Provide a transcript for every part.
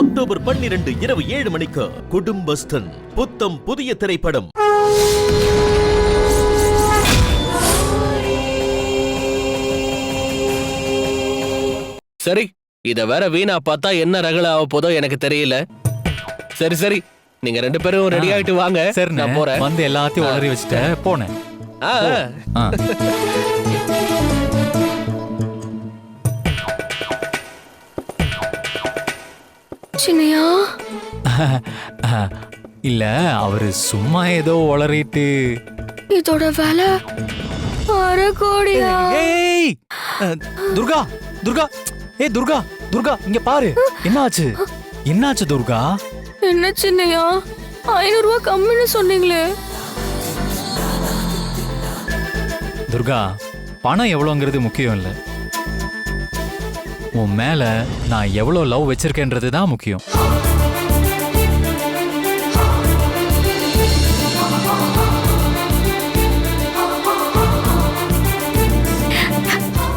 October பன்னிரண்டு இரவு ஏழு மணிக்கு குடும்பஸ்தன் புத்தம் புதிய திரைப்படம். சரி இத வேற வீணா பார்த்தா என்ன ரகல ஆக போதோ எனக்கு தெரியல. சரி சரி நீங்க ரெண்டு பேரும் ரெடி ஆயிட்டு வாங்க. சரி நான் போறேன். வந்து எல்லாத்தையும் உளறி வச்சுட்டு போனேன். ஆ, ஆ, இல்ல அவரு சும்மா ஏதோ உளறிட்டு. இதோட விலை அரை கோடியா? ஏய் துர்கா துர்கா ஏய் துர்கா துர்கா இங்க பாரு. என்னாச்சு? என்னாச்சு துர்கா? என்ன சின்னையா? ஐநூறு ரூபாய் கம்மின்னு சொன்னீங்களே. துர்கா பணம் எவ்வளோங்கிறது முக்கியம் இல்ல. உன் மேல நான் எவ்வளோ லவ் வச்சிருக்கேன்றது தான் முக்கியம்.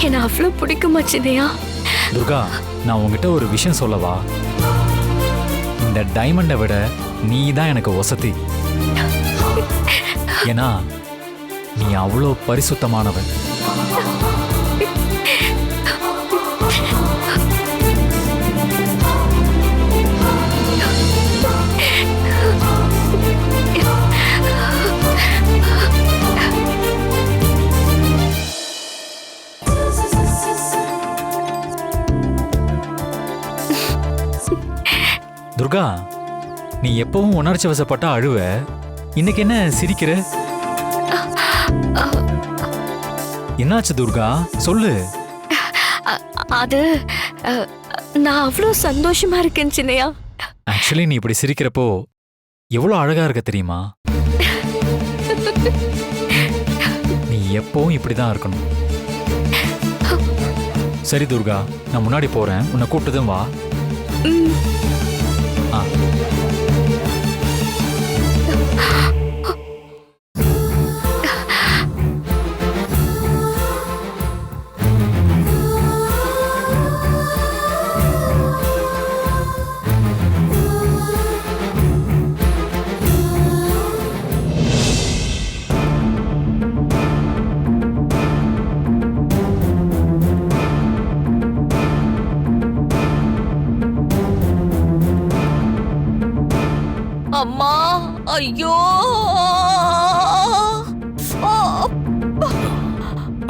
என்ன அவ்வளவு பிடிக்குமா சின்னையா? துர்கா நான் உன்கிட்ட ஒரு விஷயம் சொல்லவா? இந்த டைமண்டை விட நீ தான் எனக்கு வசதி. ஏன்னா நீ அவ்வளோ பரிசுத்தமானவன். துர்கா நீ எப்பவும் உணர்ச்சி வசப்பட்டா அழுவ. இன்னைக்கு என்ன சிரிக்கிற? என்னாச்சு துர்கா? சொல்லு. அது நான் அவ்வளோ சந்தோஷமா இருக்கேன் சின்னையா. ஆக்சுவலி நீ இப்படி சிரிக்கிறப்போ எவ்வளோ அழகா இருக்க தெரியுமா? நீ எப்பவும் இப்படிதான் இருக்கணும். சரி துர்கா நான் முன்னாடி போறேன். உன்னை கூப்பிட்டதும் வா. ம்,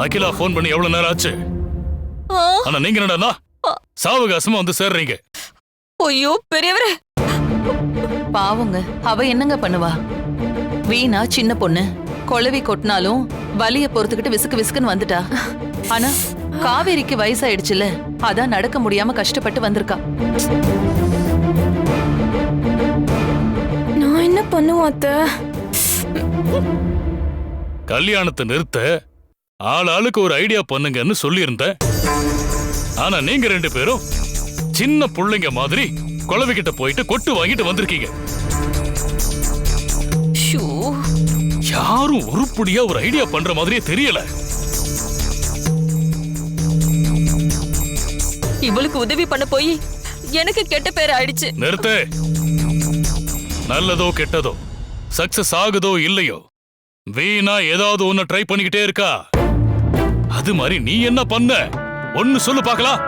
அகிலா ஃபோன் பண்ணி எவ்வளவு நேரம் ஆச்சு? ஆனா நீங்க என்னடா சாவகாசமா வந்து சேர்றீங்க. ஐயோ பெரியவரே. பாவங்க அவ என்னங்க பண்ணுவா? வீணா சின்ன பொண்ணு. கொலவி கொட்டினாலும் வலிய பொறுத்துக்கிட்டு விசுக்கு விசுக்குன்னு வந்துட்டா. ஆனா காவேரிக்கு வயசாயிடுச்சுல அதான் நடக்க முடியாம கஷ்டப்பட்டு வந்திருக்கா. நான் என்ன பண்ணுவேன் அத்தை? கல்யாணத்தை நிறுத்த ஆள் ஆளுக்கு ஒரு ஐடியா பண்ணுங்கன்னு சொல்லியிருந்தேன். ஆனா நீங்க ரெண்டு பேரும் சின்ன புள்ளைங்க மாதிரி குழவிக்கிட்ட போயிட்டு கொட்டு வாங்கிட்டு வந்திருக்கீங்க. யாரும் உருப்படியா ஒரு ஐடியா பண்ற மாதிரியே தெரியல. இவளுக்கு உதவி பண்ண போய் எனக்கு கெட்ட பேர் ஆயிடுச்சு. நிறுத்து. நல்லதோ கெட்டதோ சக்சஸ் ஆகுதோ இல்லையோ வீணா ஏதாவது ஒண்ணு ட்ரை பண்ணிக்கிட்டே இருக்கா? அது மாதிரி நீ என்ன பண்ண? ஒன்னு சொல்லு பார்க்கலாம்.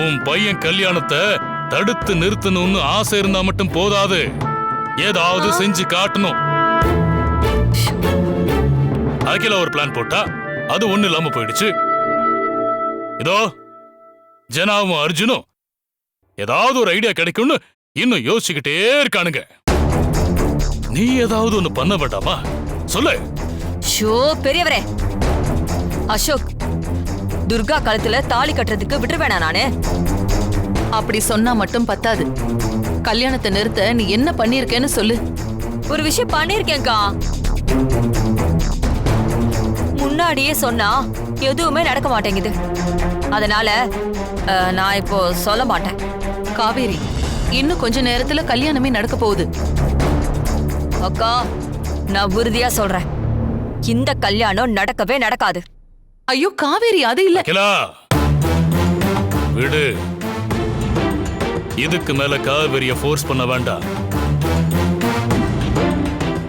உன் பையன் கல்யாணத்தை தடுத்து நிறுத்தணும்னு ஆசை இருந்தா மட்டும் போதாது. ஏதாவது செஞ்சு காட்டணும். அகிலா ஒரு பிளான் போட்டா அது ஒண்ணு இல்லாம போயிடுச்சு. இதோ ஜனாவும் அர்ஜுனும் ஏதாவது ஒரு ஐடியா கிடைக்கும்னு இன்னும் யோசிச்சுக்கிட்டே இருக்கானுங்க. நீ ஏதாவது ஒண்ணு பண்ண வேண்டாமா? சொல்லு. ஷோ பெரியவரே. அசோக் துர்கா கழுத்துல தாலி கட்டுறதுக்கு விட்டுருவேணா நானு. அப்படி சொன்னா மட்டும் பத்தாது. கல்யாணத்தை நிறுத்த நீ என்ன பண்ணிருக்கேன்னு சொல்லு. ஒரு விஷயம் பண்ணிருக்கேன்க்கா முன்னாடியே சொன்னா எதுவுமே நடக்க மாட்டேங்குது. அதனால அஹ், நான் இப்போ சொல்ல மாட்டேன். காவேரி இன்னும் கொஞ்ச நேரத்துல கல்யாணமே நடக்க போகுது. அக்கா நான் உறுதியா சொல்றேன். இந்த கல்யாணம் நடக்கவே நடக்காது. ஐயோ காவேரி அது இல்ல. அகிலா! விடு. இதுக்கு மேல காவேரிய ஃபோர்ஸ் பண்ண வேண்டாம்.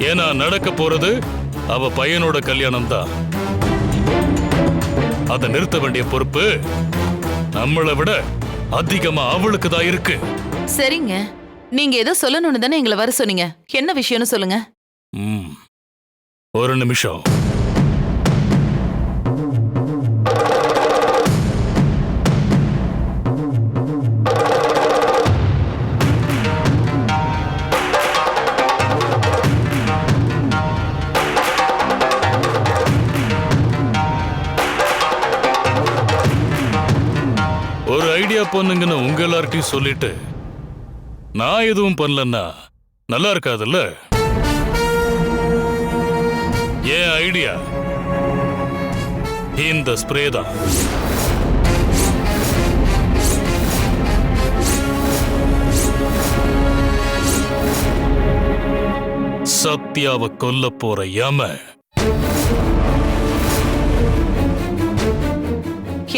ஏன்னா நடக்க போறது அவ பையனோட கல்யாணம் தான் அதை நிறுத்த வேண்டிய பொறுப்பு நம்மளை விட அதிகமா அவளுக்கு தான் இருக்கு. சரிங்க. நீங்க ஏதோ சொல்லணும்னு தானே எங்களை வர சொன்னீங்க. என்ன விஷயம்னு சொல்லுங்க. ஒரு நிமிஷம். ஒரு ஐடியா பண்ணுங்கன்னு உங்க எல்லார்ட்டையும் சொல்லிட்டு நான் எதுவும் பண்ணலன்னா நல்லா இருக்காதுல்ல? ஏன் ஐடியா? இந்த ஸ்ப்ரே தான். சத்யாவை கொல்ல போற யம.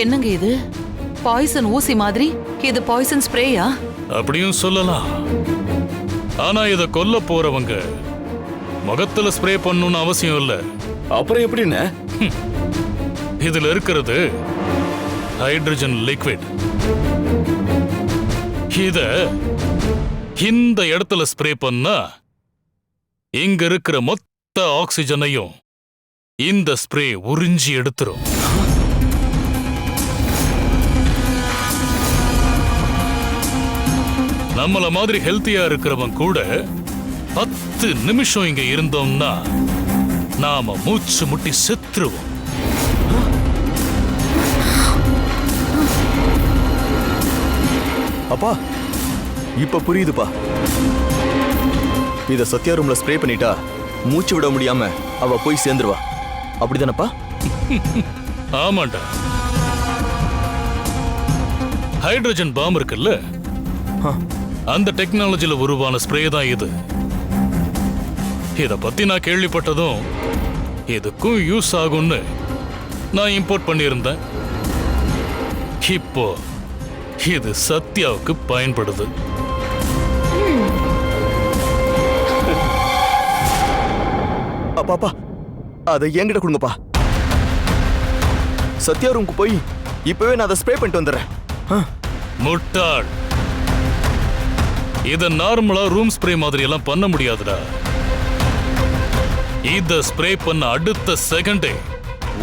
என்னங்க இது? பாய்சன் ஊசி மாதிரி? இது பாய்சன் ஸ்ப்ரேயா? அப்படியும் சொல்லலாம். ஆனா இத கொல்ல போறவங்க முகத்துல ஸ்ப்ரே பண்ணணும்னு அவசியம் இல்ல. அப்புறம் எப்படின்னு? இதுல இருக்கிறது ஹைட்ரஜன் லிக்விட் இத இந்த இடத்துல ஸ்ப்ரே பண்ணா இங்க இருக்கிற மொத்த ஆக்சிஜனையும் இந்த ஸ்ப்ரே உறிஞ்சி எடுத்துரும். நம்மள மாதிரி ஹெல்த்தியா இருக்கிறவன் கூட பத்து நிமிஷம் இங்க இருந்தோம்னா நாம மூச்சு முட்டி செத்துருவோம். அப்பா இப்ப புரியுதுப்பா. இத சத்யா ரூம்ல ஸ்ப்ரே பண்ணிட்டா மூச்சு விட முடியாம அவ போய் சேர்ந்துருவா. அப்படிதானப்பா? ஆமாண்டா. ஹைட்ரஜன் பாம் இருக்குல்ல. அந்த டெக்னாலஜில உருவான ஸ்ப்ரே தான் இது. இத பத்தி நான் கேள்விப்பட்டதும் இதுக்கும் யூஸ் ஆகும்னு நான் இம்போர்ட் பண்ணியிருந்தேன். இப்போ இது சத்யாவுக்கு பயன்படுது. அப்பா அப்பா அதை என்கிட்ட கொடுங்கப்பா. சத்யா ரூமுக்கு போய் இப்பவே நான் அதை ஸ்ப்ரே பண்ணிட்டு வந்துடுறேன். முட்டாள். இத நார்மலா ரூம் ஸ்ப்ரே மாதிரி எல்லாம் பண்ண முடியாதுடா. இத ஸ்ப்ரே பண்ண அடுத்த செகண்டே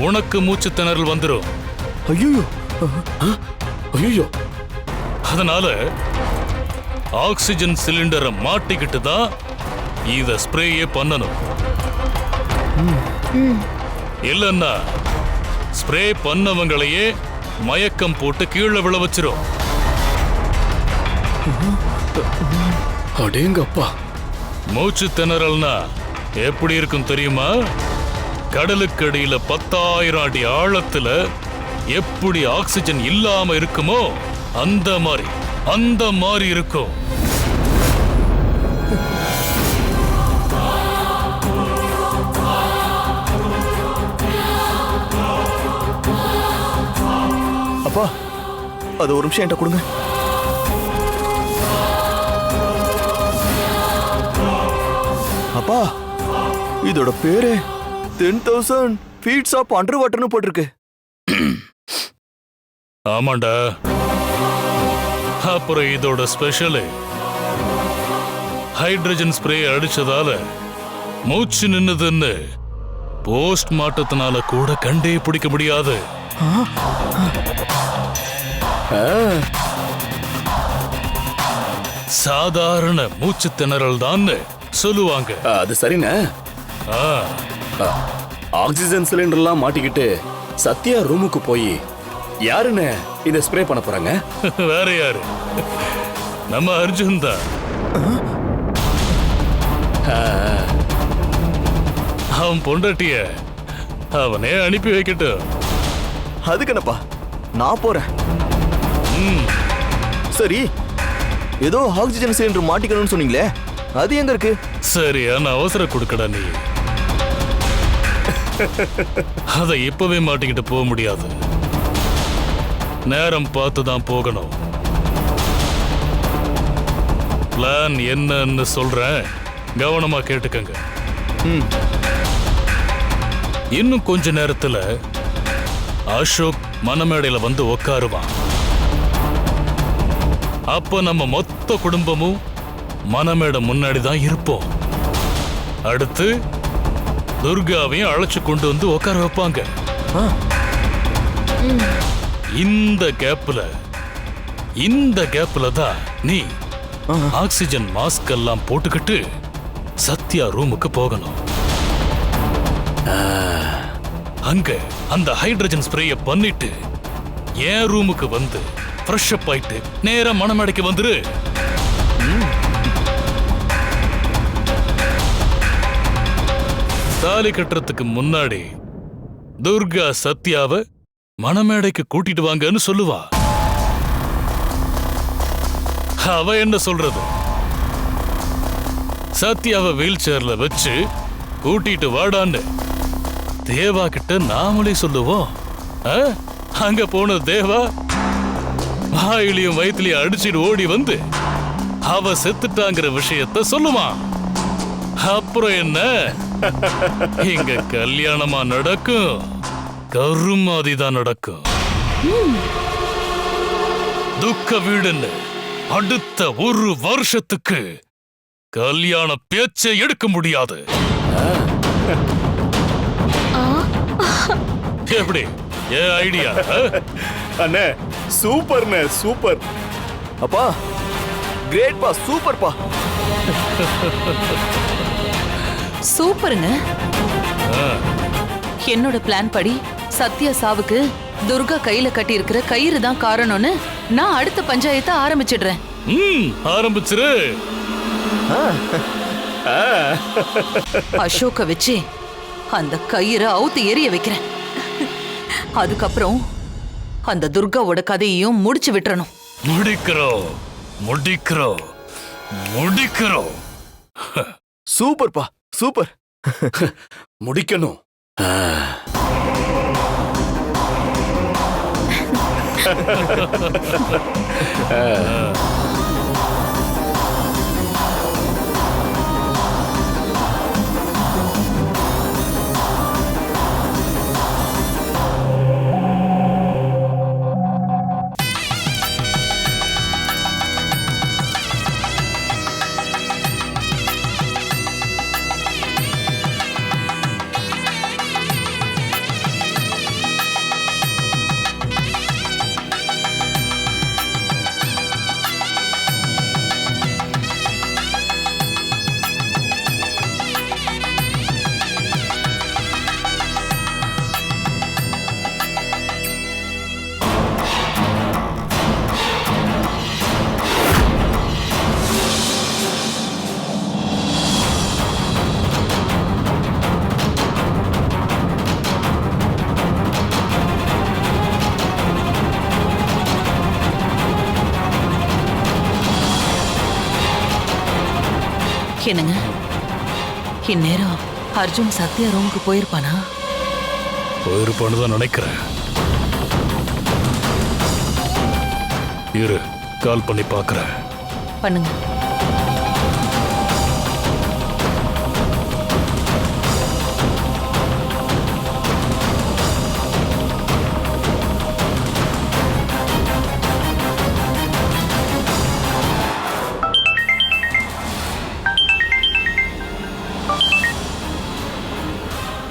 உனக்கு மூச்சு திணறல் வந்துரும். ஐயோ ஐயோ அதனால ஆக்சிஜன் சிலிண்டரை மாட்டிக்கிட்டு தான் இத ஸ்ப்ரேயே பண்ணணும். இல்லன்னா ஸ்ப்ரே பண்ணவங்களையே மயக்கம் போட்டு கீழே விழ வச்சிரும். அடேங்கப்பா. மூச்சு திணறல்னா எப்படி இருக்கும் தெரியுமா? கடலுக்கடியில பத்தாயிரம் அடி ஆழத்துல எப்படி ஆக்சிஜன் இல்லாம இருக்குமோ அந்த மாதிரி அந்த மாதிரி இருக்கும். அப்பா அது ஒரு நிமிஷம் என்கிட்ட கொடுங்க. அப்பா இதோட பேரு ten thousand feets of under வாட்டர்னு போட்டிருக்கு. ஆமாண்டா. அப்புறம் இதோட ஸ்பெஷலு ஹைட்ரஜன் ஸ்ப்ரே அடிச்சதால மூச்சு நின்னுதுன்னு போஸ்ட் மாட்டத்தினால கூட கண்டே பிடிக்க முடியாது. சாதாரண மூச்சு திணறல் தான் சொல்லுவாங்க. அது சரிண்ணே. ஆக்சிஜன் சிலிண்டர்லாம் மாட்டிக்கிட்டு சத்யா ரூமுக்கு போய் யாருன்னு இதை ஸ்ப்ரே பண்ண போறாங்க? வேற யாரு? நம்ம அர்ஜுன் தான். அவன் பொண்டாட்டிய அவனே அனுப்பி வைக்கட்டும். அதுக்கு என்னப்பா? நான் போறேன். ம், சரி ஏதோ ஆக்சிஜன் சிலிண்டர் மாட்டிக்கணும்னு சொன்னீங்களே அது எங்க இருக்கு? சரியான அவசரம் கொடுக்கடா நீ. அதை இப்பவே மாட்டிக்கிட்டு போக முடியாது. நேரம் பார்த்து தான் போகணும். பிளான் என்னன்னு சொல்றேன். கவனமா கேட்டுக்கங்க. இன்னும் கொஞ்ச நேரத்துல அசோக் மணமேடையில வந்து உட்காருவான் அப்ப நம்ம மொத்த குடும்பமும் மணமேடை முன்னாடி தான் இருப்போம். அடுத்து துர்காவையும் அழைச்சு கொண்டு வந்து உட்கார வைப்பாங்க. இந்த கேப்ல இந்த கேப்ல தான் நீ. ஆக்சிஜன் மாஸ்க் எல்லாம் போட்டுக்கிட்டு சத்யா ரூமுக்கு போகணும். அங்க அந்த ஹைட்ரஜன் ஸ்ப்ரேய பண்ணிட்டு என் ரூமுக்கு வந்து ஃப்ரெஷ் அப் ஆயிட்டு நேரா மணமேடைக்கு வந்துரு. தாலி கட்டுறதுக்கு முன்னாடி துர்கா சத்யாவை மணமேடைக்கு கூட்டிட்டு வாங்கன்னு சொல்லுவா. அவ என்ன சொல்றது? சத்யாவை வீல் சேர்ல வச்சு கூட்டிட்டு வாடான்னு தேவா கிட்ட நாமளே சொல்லுவோம். ஆ? அங்க போன தேவா வாயிலையும் வயிற்றுலையும் அடிச்சிட்டு ஓடி வந்து அவ செத்துட்டாங்கிற விஷயத்த சொல்லுவான் அப்புறம் என்ன? இங்க கல்யாணமா நடக்கும் கருமாதி தான் நடக்கும் துக்க வீடுன்னு அடுத்த ஒரு வருஷத்துக்கு கல்யாண பேச்சை எடுக்க முடியாது. எப்படி? A idea? அண்ணே சூப்பர்ண்ணே சூப்பர். அப்பா கிரேட்ப்பா சூப்பர்ப்பா. சூப்பருங்க. என்னோட பிளான் படி சத்யா சாவுக்கு துர்கா கையில கட்டி இருக்கிற கயிறு தான் காரணம்னு நான் அடுத்த பஞ்சாயத்தை ஆரம்பிச்சிடுறேன். ம் ஆரம்பிச்சிரு. அசோக்க வச்சு அந்த கயிறை அவுத்து எரிய வைக்கிறேன். அதுக்கப்புறம் அந்த துர்காவோட கதையையும் முடிச்சு விட்டுறணும். முடிக்கிறோம் முடிக்கிறோம் முடிக்கிறோம். சூப்பர்ப்பா. சூப்பர். முடிக்கணும். ஆ. என்னங்க? இந்நேரம் அர்ஜுன் சத்யா ரூமுக்கு போயிருப்பானா? போயிருப்பான்னு தான் நினைக்கிறேன். இரு கால் பண்ணி பார்க்கறேன். பண்ணுங்க.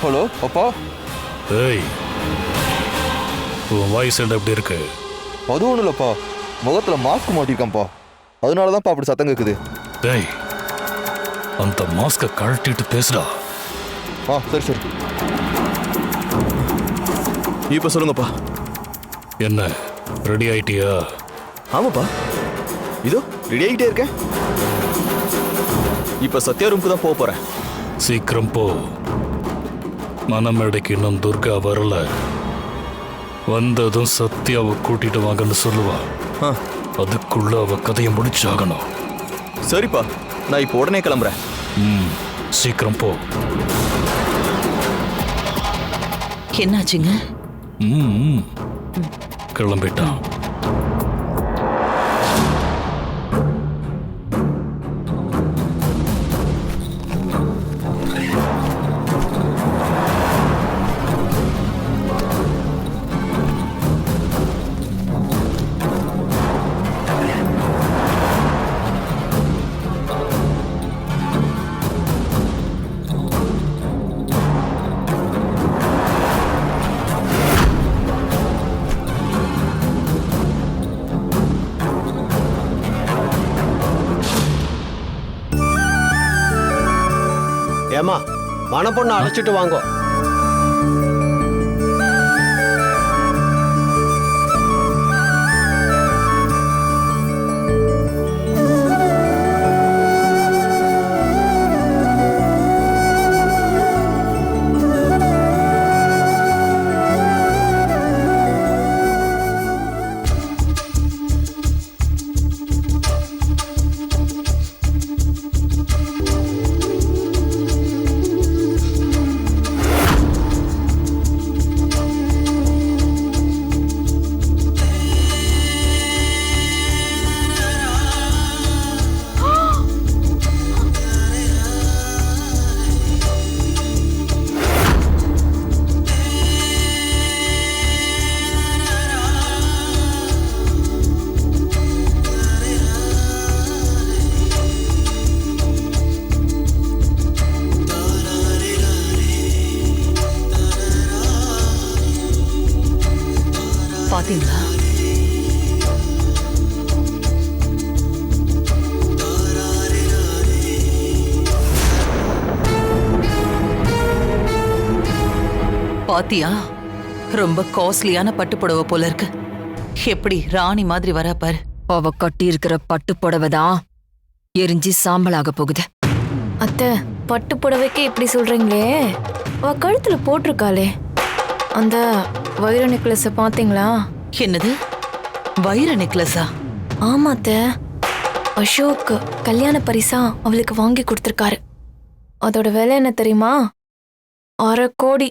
ஹலோ அப்பா. ஏய் உன் வாய்ஸ் என்ன எப்படி இருக்கு? அது ஒன்றும் இல்லைப்பா. முகத்தில் மாஸ்க் மாட்டிருக்கேன்ப்பா. அதனால தான்ப்பா அப்படி சத்தம் கேட்குது டேய் அந்த மாஸ்க கழட்டிட்டு பேசுடா. ஆ சரி சரி. இப்போ சொல்லுங்கப்பா. என்ன ரெடி ஆயிட்டியா? ஆமாப்பா. இதோ ரெடி ஆகிட்டே இருக்கேன். இப்போ சத்யா ரூமுக்கு தான் போக போகிறேன் சீக்கிரம் போ. மனமேடைக்கு இன்னும் துர்கா வரல. வந்ததும் சத்யாவை கூட்டிட்டு வாங்கன்னு சொல்லுவா. ஆ. அதுக்குள்ள அவ கதையை முடிச்சாகணும். சரிப்பா நான் இப்போ உடனே கிளம்புறேன். ம் சீக்கிரம் போ. என்னாச்சுங்க? ம். கிளம்பிட்டான். மணப்பொண்ணு அழைச்சிட்டு வாங்கோ. பாத்தியா? ரொம்ப காஸ்ட்லியான பட்டு புடவை போல இருக்கு. எப்படி ராணி மாதிரி வரா பாரு. அவ கட்டி இருக்கிற பட்டு புடவை தான் எரிஞ்சு சாம்பலாக போகுது. அத்தை பட்டு புடவைக்கு இப்படி சொல்றீங்களே? அவ கழுத்துல போட்டிருக்காளே. அந்த வைர நெக்லஸ பாத்தீங்களா என்னது? வைர நெக்லஸா? ஆமா அத்தை அசோக் கல்யாண பரிசா அவளுக்கு வாங்கி கொடுத்துருக்காரு. அதோட விலை என்ன தெரியுமா? அரை கோடி.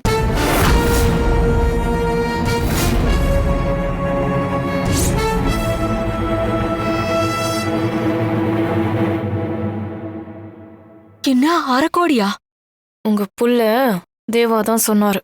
என்ன அரை கோடியா உங்க புள்ள தேவா தான் சொன்னாரு.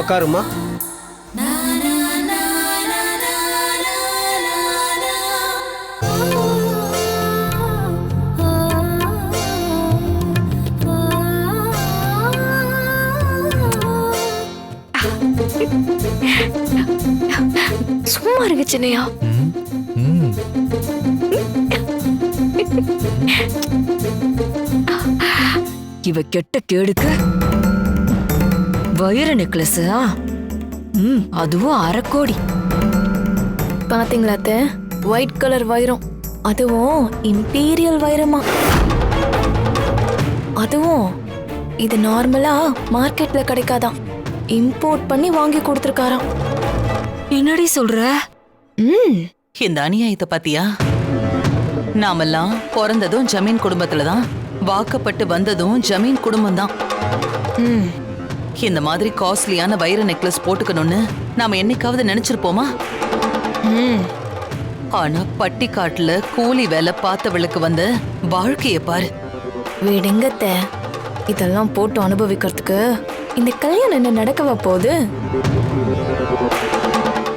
உக்காருமா? சின்னையா. இவ கெட்ட கேடுக்கு? வைர நெக்லஸ்? ம் அதுவும் அரை கோடி. பாத்தீங்களா அத்தை? ஒயிட் கலர் வைரம். அதுவும் இம்பீரியல் வைரமா. அதுவும் இது நார்மலா மார்க்கெட்ல கிடைக்காதாம். இம்போர்ட் பண்ணி வாங்கி கொடுத்துருக்காராம். என்னடி சொல்ற? இந்த அநியாயத்தை பாத்தியா? நாமெல்லாம் பிறந்ததும் ஜமீன் குடும்பத்துல தான் வாக்கப்பட்டு வந்ததும் ஜமீன் குடும்பம் தான் ம். இந்த மாதிரி காஸ்ட்லியான வைர நெக்லஸ் போட்டுக்கணும்னு நாம என்னைக்காவது நினைச்சிருப்போமா? ம். ஆனா பட்டிக்காட்டுல கூலி வேலை பார்த்தவளுக்கு வந்த வாழ்க்கைய பாரு. விடுங்க அத்தை இதெல்லாம் போட்டு அனுபவிக்கிறதுக்கு இந்த கல்யாணம் என்ன நடக்கவா போகுது?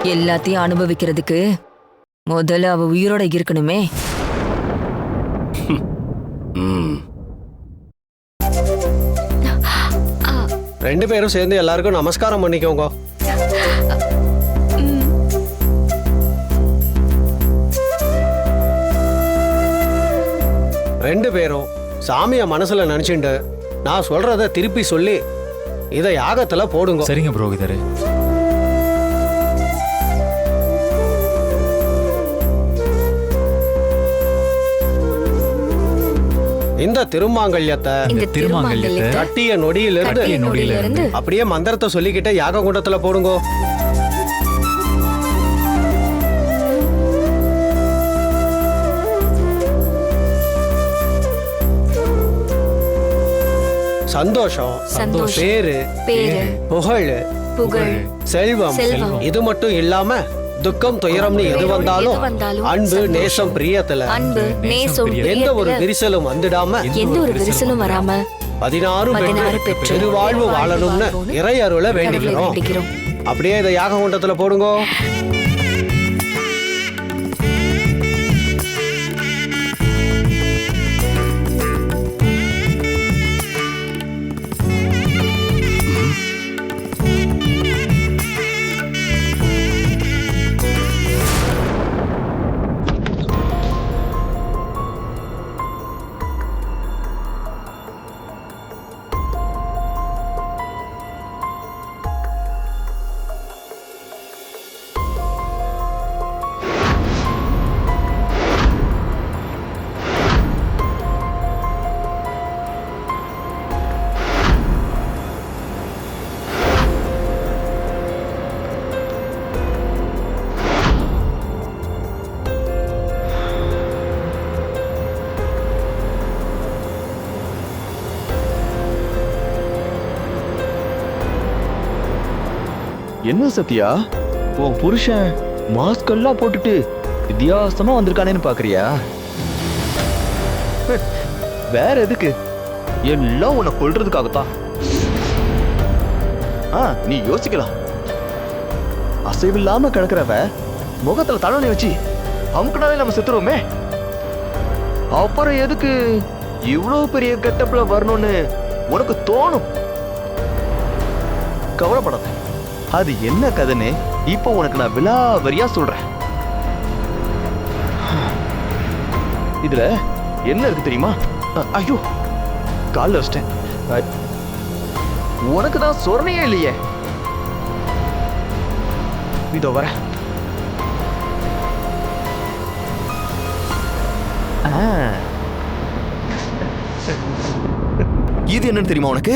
எல்லாத்தையும் அனுபவிக்கிறதுக்கு முதல்ல அவ உயிரோட இருக்கணுமே. ரெண்டு பேரும் சேர்ந்து எல்லாருக்கும் நமஸ்காரம் பண்ணிக்கோங்க. ரெண்டு பேரும் சாமியை மனசுல நினைச்சுண்டு நான் சொல்றத திருப்பி சொல்லி இதை யாகத்துல போடுங்க. சரிங்க புரோகிதரே. இந்த திருமாங்கல்யத்தை இந்த திருமாங்கல்யத்தை கட்டிய நொடியிலிருந்து கட்டிய நொடியிலிருந்து அப்படியே மந்திரத்தை சொல்லிக்கிட்டே யாக குண்டத்துல போடுங்கோ. சந்தோஷம் சந்தோஷம், பேரு பேரு, புகழ் புகழ் செல்வம். செல்வம். இது மட்டும் இல்லாம துக்கம் துயரம்னு எது துயரம், வந்தாலும் எது வந்தாலும் அன்பு நேசம் பிரியத்துல அன்பு நேசம் எந்த ஒரு விரிசலும் வந்துடாம எந்த ஒரு விரிசலும் வராம பதினாறு பெற்று பெருவாழ்வு வாழணும்னு இறை அருளை வேண்டிக்கிறோம் அப்படியே இதை யாக குண்டத்துல போடுங்க. என்ன சத்யா? உன் புருஷன் மாஸ்க் எல்லாம் போட்டுட்டு வித்தியாசமா வந்திருக்கானேன்னு பாக்குறியா? வேற எதுக்கு? எல்லாம் உன்னை கொல்றதுக்காகத்தான். ஆ நீ யோசிக்கலாம். அசைவில்லாம கிடக்குறவ முகத்துல தழனை வச்சு அமுக்குனாலே நம்ம செத்துருவோமே. அப்புறம் எதுக்கு இவ்வளவு பெரிய கெட்டப்ல வரணும்னு உனக்கு தோணும்? கவலைப்படாத. அது என்ன கதைன்னு இப்போ உனக்கு நான் விலாவரியா சொல்றேன். இதுல என்ன இருக்கு தெரியுமா? ஐயோ கால் வச்சிட்டேன். உனக்கு தான் சொரணையே இல்லையே. இதோ வர இது என்னன்னு தெரியுமா உனக்கு?